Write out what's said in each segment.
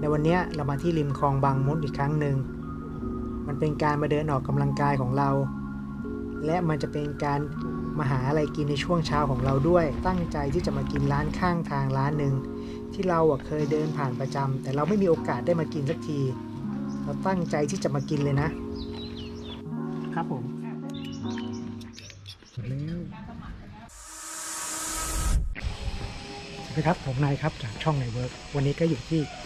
ในวันเนี้ยเรามาที่ริมคลองบางมดอีกครั้งหนึ่ง มันเป็นการมาเดินออกกำลังกายของเรา และมันจะเป็นการมาหาอะไรกินในช่วงเช้าของเราด้วย ตั้งใจที่จะมากินร้านข้างทางร้านหนึ่งที่เราอะเคยเดินผ่านประจำแต่เราไม่มีโอกาสได้มากินสักที เราตั้งใจที่จะมากินเลยนะ ครับผมแล้วสวัสดีครับผมนายครับจากช่องในเวิร์กวันนี้ก็อยู่ที่เอ่อ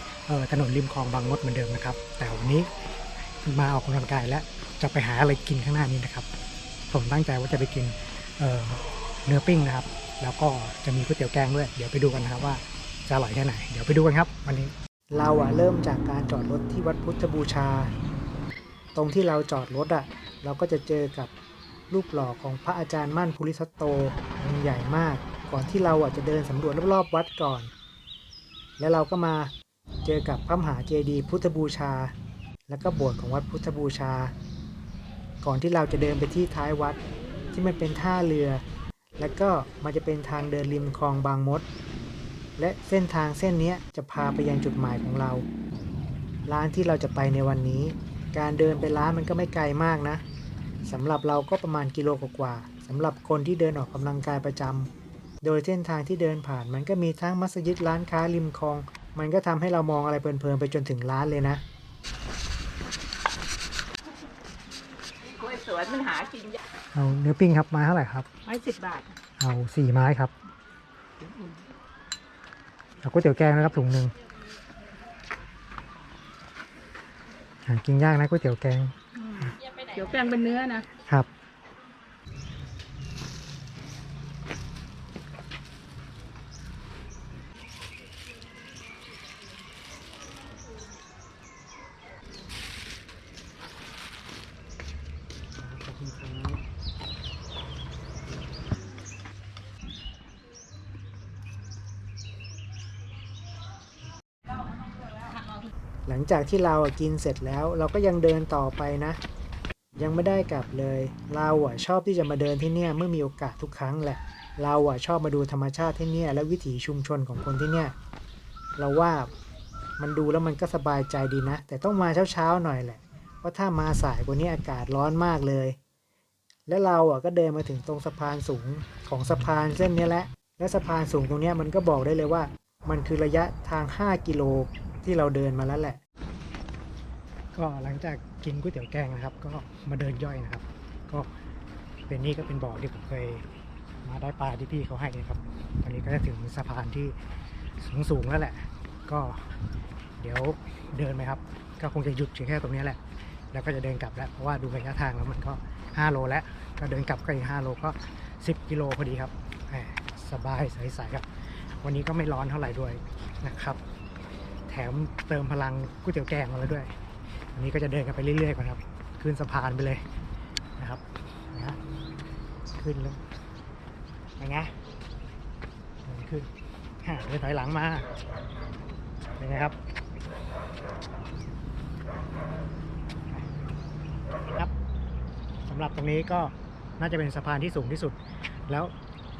ถนนริมคลองบางมดเหมือนเดิมนะครับ แต่วันนี้มาออกกำลังกายและจะไปหาอะไรกินข้างหน้านี้นะครับ ผมตั้งใจว่าจะไปกินเออเนื้อปิ้งนะครับ แล้วก็จะมีก๋วยเตี๋ยวแกงด้วย เดี๋ยวไปดูกันนะครับว่าจะอร่อยแค่ไหน เดี๋ยวไปดูกันครับวันนี้ เราอะเริ่มจากการจอดรถที่วัดพุทธบูชา ตรงที่เราจอดรถอะเราก็จะเจอกับรูปหล่อของพระอาจารย์มั่นภูริทัตโตองค์ใหญ่มาก ก่อนที่เราอะจะเดินสำรวจรอบๆวัดก่อน แล้วเราก็มา เจอกับพระมหาเจดีย์พุทธบูชา แล้วก็โบสถ์ของวัดพุทธบูชา ก่อนที่เราจะเดินไปที่ท้ายวัดที่มันเป็นท่าเรือ แล้วก็มันจะเป็นทางเดินริมคลองบางมด และเส้นทางเส้นนี้จะพาไปยังจุดหมายของเรา ร้านที่เราจะไปในวันนี้ การเดินไปร้านมันก็ไม่ไกลมากนะสำหรับเราก็ประมาณกิโลกว่าๆสำหรับคนที่เดินออกกำลังกายประจำโดยเส้นทางที่เดินผ่านมันก็มีทั้งมัสยิดร้านค้าริมคลอง มันก็ทำให้เรามองอะไรเพลินๆไปจนถึงร้านเลยนะกล้วยสวนมันหากินยากเอาเนื้อปิ้งครับไม้เท่าไหร่ครับ ไม้สิบบาทเอาสี่ไม้ครับเอาก๋วยเตี๋ยวแกงนะครับถุงหนึ่งหากินยากนะก๋วยเตี๋ยวแกง เดี๋ยวแกงเป็นเนื้อนะครับ หลังจากที่เราอะกินเสร็จแล้ว เราก็ยังเดินต่อไปนะ ยังไม่ได้กลับเลย เราอะชอบที่จะมาเดินที่เนี่ยเมื่อมีโอกาสทุกครั้งแหละ เราอะชอบมาดูธรรมชาติที่เนี่ยและวิถีชุมชนของคนที่เนี่ย เราว่ามันดูแล้วมันก็สบายใจดีนะ แต่ต้องมาเช้าๆหน่อยแหละเพราะถ้ามาสายกว่านี้อากาศร้อนมากเลย และเราอะก็เดินมาถึงตรงสะพานสูงของสะพานเส้นนี้แหละ และสะพานสูงตรงนี้มันก็บอกได้เลยว่า มันคือระยะทาง 5 กิโลที่เราเดินมาแล้วแหละ ก็หลังจากกินก๋วยเตี๋ยวแกงนะครับ ก็มาเดินย่อยนะครับ ก็เป็นนี่ก็เป็นบ่อที่ผมเคยมาได้ปลาที่พี่เขาให้นะครับ ตอนนี้ก็จะถึงสะพานที่สูงสูงแล้วแหละ ก็เดี๋ยวเดินไหมครับ ก็คงจะหยุดเพียงแค่ตรงนี้แหละ แล้วก็จะเดินกลับแล้ว เพราะว่าดูระยะทางแล้วมันก็ 5 โลแล้ว ก็เดินกลับก็อีก5โลก็ 10 กิโลพอดีครับแหมสบายใสๆครับ วันนี้ก็ไม่ร้อนเท่าไหร่ด้วยนะครับ แถมเติมพลังก๋วยเตี๋ยวแกงมาแล้วด้วย อันนี้ก็จะเดินกันไปเรื่อยๆก่อนครับ ขึ้นสะพานไปเลยนะครับนะขึ้นแล้วยังไงขึ้นเดินถอยหลังมาเป็นไงครับครับสำหรับตรงนี้ก็น่าจะเป็นสะพานที่สูงที่สุด แล้ว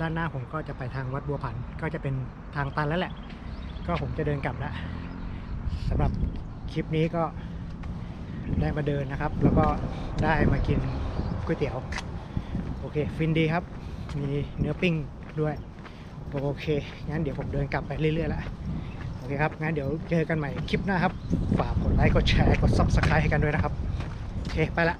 ด้านหน้าผมก็จะไปทางวัดบัวผัน ก็จะเป็นทางตันแล้วแหละ ก็ผมจะเดินกลับแล้วสำหรับคลิปนี้ก็ ได้มาเดินนะครับ แล้วก็ได้มากินก๋วยเตี๋ยว โอเค ฟินดีครับ มีเนื้อปิ้งด้วย โอเค งั้นเดี๋ยวผมเดินกลับไปเรื่อยๆแล้วโอเคครับ งั้นเดี๋ยวเจอกันใหม่คลิปหน้าครับ ฝากกดไลค์ กดแชร์ กด subscribe ให้กันด้วยนะครับ โอเค ไปละ